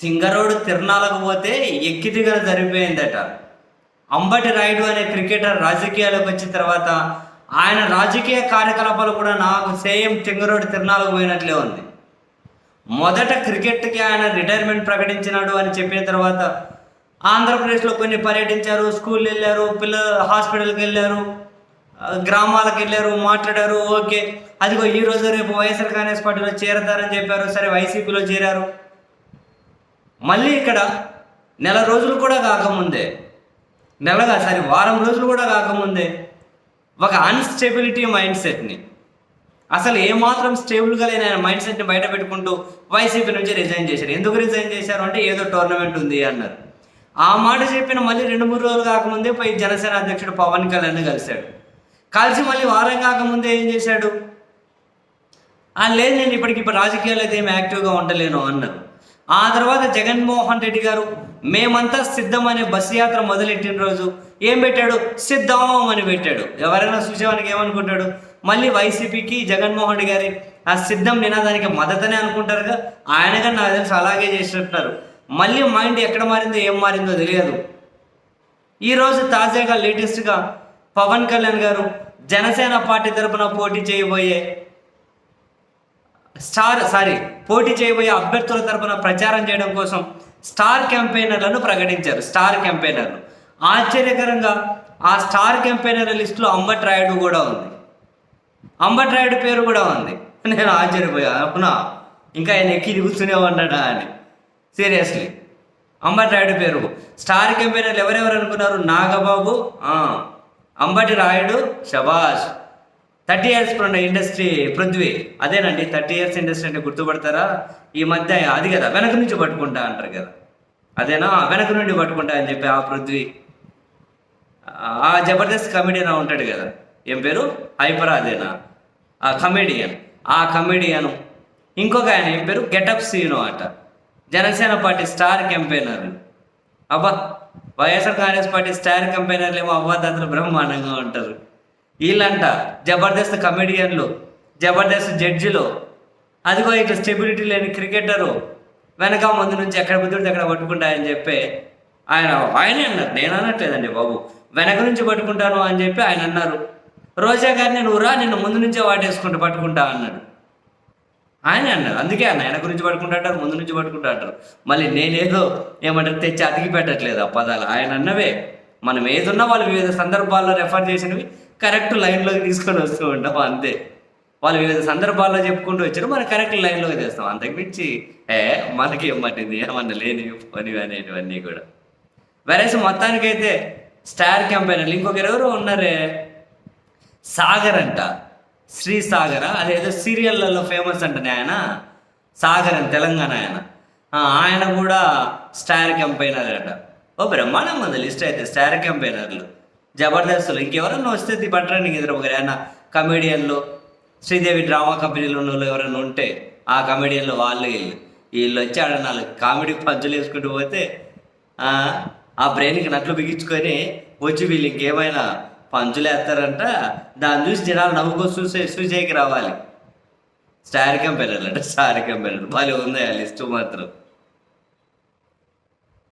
తింగరోడు తిరణాలకు పోతే ఎక్కి దిగన జరిగిపోయిందట అంబటి రాయుడు అనే క్రికెటర్ రాజకీయాలకు వచ్చిన తర్వాత ఆయన రాజకీయ కార్యకలాపాలు కూడా నాకు సేమ్ తింగరోడు తిరణాలకు పోయినట్లే ఉంది. మొదట క్రికెట్కి ఆయన రిటైర్మెంట్ ప్రకటించినాడు అని చెప్పిన తర్వాత ఆంధ్రప్రదేశ్లో కొన్ని పర్యటించారు స్కూల్ వెళ్ళారు పిల్లలు హాస్పిటల్కి వెళ్ళారు గ్రామాలకు వెళ్ళారు మాట్లాడారు ఓకే. అదిగో ఈ రోజు రేపు వైఎస్ఆర్ కాంగ్రెస్ పార్టీలో చేరతారని చెప్పారు సరే వైసీపీలో చేరారు. మళ్ళీ ఇక్కడ నెల రోజులు కూడా కాకముందే. నెలగా సరే వారం రోజులు కూడా కాకముందే. ఒక అన్స్టెబిలిటీ మైండ్ సెట్ని అసలు ఏమాత్రం స్టేబుల్గా లేని ఆయన మైండ్ సెట్ని బయట పెట్టుకుంటూ వైసీపీ నుంచి రిజైన్ చేశారు. ఎందుకు రిజైన్ చేశారు అంటే ఏదో టోర్నమెంట్ ఉంది అన్నారు. ఆ మాట చెప్పిన మళ్ళీ రెండు మూడు రోజులు కాకముందే పోయి జనసేన అధ్యక్షుడు పవన్ కళ్యాణ్ కలిశాడు. కలిసి మళ్ళీ వారం కాకముందే ఏం చేశాడు? లేదు నేను ఇప్పటికి ఇప్పుడు రాజకీయాలు అయితే ఏమి యాక్టివ్గా ఉండలేను అన్నారు. ఆ తర్వాత జగన్మోహన్ రెడ్డి గారు మేమంతా సిద్ధం అనే బస్సు యాత్ర మొదలెట్టిన రోజు ఏం పెట్టాడు? సిద్ధం అని పెట్టాడు. ఎవరైనా చూసేవానికి ఏమనుకుంటాడు? మళ్ళీ వైసీపీకి జగన్మోహన్ రెడ్డి గారి ఆ సిద్ధం నినాదానికి మద్దతనే అనుకుంటారుగా? ఆయనగా నాకు తెలిసి అలాగే చేసినట్టున్నారు. మళ్ళీ మైండ్ ఎక్కడ మారిందో ఏం మారిందో తెలియదు. ఈరోజు తాజాగా లేటెస్ట్గా పవన్ కళ్యాణ్ గారు జనసేన పార్టీ తరపున పోటీ చేయబోయే స్టార్ సారీ పోటీ చేయబోయే అభ్యర్థుల తరపున ప్రచారం చేయడం కోసం స్టార్ క్యాంపెయినర్లను ప్రకటించారు. స్టార్ క్యాంపెయినర్లు. ఆశ్చర్యకరంగా ఆ స్టార్ క్యాంపెయినర్ల లిస్టులో అంబట్ రాయుడు కూడా ఉంది. అంబట్ రాయుడు పేరు కూడా ఉంది. నేను ఆశ్చర్యపోయా. అవునా? ఇంకా ఆయన ఎక్కి కూర్చునే ఉన్నాడా అని. సీరియస్లీ. అంబటి రాయుడు పేరు. స్టార్ క్యాంపెయినర్లు ఎవరెవరు అనుకున్నారు? నాగబాబు అంబటి రాయుడు శబాష్ థర్టీ ఇయర్స్ ఉన్న ఇండస్ట్రీ పృథ్వీ. అదేనండి థర్టీ ఇయర్స్ ఇండస్ట్రీ అంటే గుర్తుపడతారా? ఈ మధ్య అది కదా వెనక నుంచి పట్టుకుంటా అంటారు కదా. అదేనా? వెనక నుండి పట్టుకుంటా అని చెప్పి ఆ పృథ్వీ. ఆ జబర్దస్త్ కమెడియన్ ఉంటాడు కదా. ఏం పేరు? హైపర్ అదేనా? ఆ కమెడియన్ ఆ కమెడియన్ ఇంకొక ఆయన ఏం పేరు? గెటప్ సీను అట. జనసేన పార్టీ స్టార్ క్యాంపెయినర్లు అబ్బా వైఎస్ఆర్ కాంగ్రెస్ పార్టీ స్టార్ క్యాంపెయినర్లు ఏమో అవ్వాదాతలు బ్రహ్మాండంగా ఉంటారు. వీళ్ళంట జబర్దస్త్ కమెడియన్లు జబర్దస్త్ జడ్జిలు. అదిగో ఇట్లా స్టెబిలిటీ లేని క్రికెటరు వెనక ముందు నుంచి ఎక్కడ కుదిరితే అక్కడ పట్టుకుంటాయని చెప్పి ఆయన ఆయనే అన్నారు. నేను అనట్లేదండి బాబు. వెనక నుంచి పట్టుకుంటాను అని చెప్పి ఆయన అన్నారు. రోజా గారిని నువ్వు రా నిన్ను ముందు నుంచే వాటేసుకుంటూ పట్టుకుంటా అన్నాడు. ఆయన అన్నారు. అందుకే అన్న ఆయన గురించి పట్టుకుంటా అంటారు ముందు నుంచి పట్టుకుంటా అంటారు. మళ్ళీ నేనేదో ఏమంటారు తెచ్చి అతికి పెట్టట్లేదు ఆ పదాలు. ఆయన అన్నవే మనం ఏదున్నా వాళ్ళు వివిధ సందర్భాల్లో రెఫర్ చేసినవి కరెక్ట్ లైన్లోకి తీసుకొని వస్తూ ఉంటాం అంతే. వాళ్ళు వివిధ సందర్భాల్లో చెప్పుకుంటూ వచ్చారు మనం కరెక్ట్ లైన్లోకి తెస్తాం అంతకుమించి ఏ మనకి ఏం పట్టింది ఏమన్నా లేని పని అనేటివన్నీ కూడా. వెరస్ మొత్తానికైతే స్టార్ క్యాంపెయినర్లు ఇంకొక ఎవరో ఉన్నారే? సాగర్ అంట. శ్రీ సాగర్? అదేదో సీరియళ్ళలో ఫేమస్ అంటనే ఆయన సాగర్ అని తెలంగాణ ఆయన. ఆయన కూడా స్టార్ క్యాంపెయినర్ అంట. ఓ బ్రహ్మాండం ఉంది లిస్ట్ అయితే స్టార్ క్యాంపెయినర్లు జబర్దస్తులు ఇంకెవరన్నా వస్తే ది పట్టడానికి ఇద్దరు ఒకరు. కమెడియన్లు శ్రీదేవి డ్రామా కంపెనీలో ఉన్న వాళ్ళు ఎవరైనా ఉంటే ఆ కమెడియన్లు వాళ్ళు వీళ్ళు. వీళ్ళు వచ్చి ఆడ నాలుగు కామెడీ పంచులు వేసుకుంటూ పోతే ఆ, బ్రెయిన్కి నట్లు బిగించుకొని వచ్చి వీళ్ళు ఇంకేమైనా పంచులు వేస్తారంట. దాన్ని చూసి జనాలు నవ్వుకో చూసే చూసేకి రావాలి. స్టార్ కంపెనీలు అంటే స్టార్ కంపెనీలు వాళ్ళు ఉంది ఆ లిస్టు మాత్రం.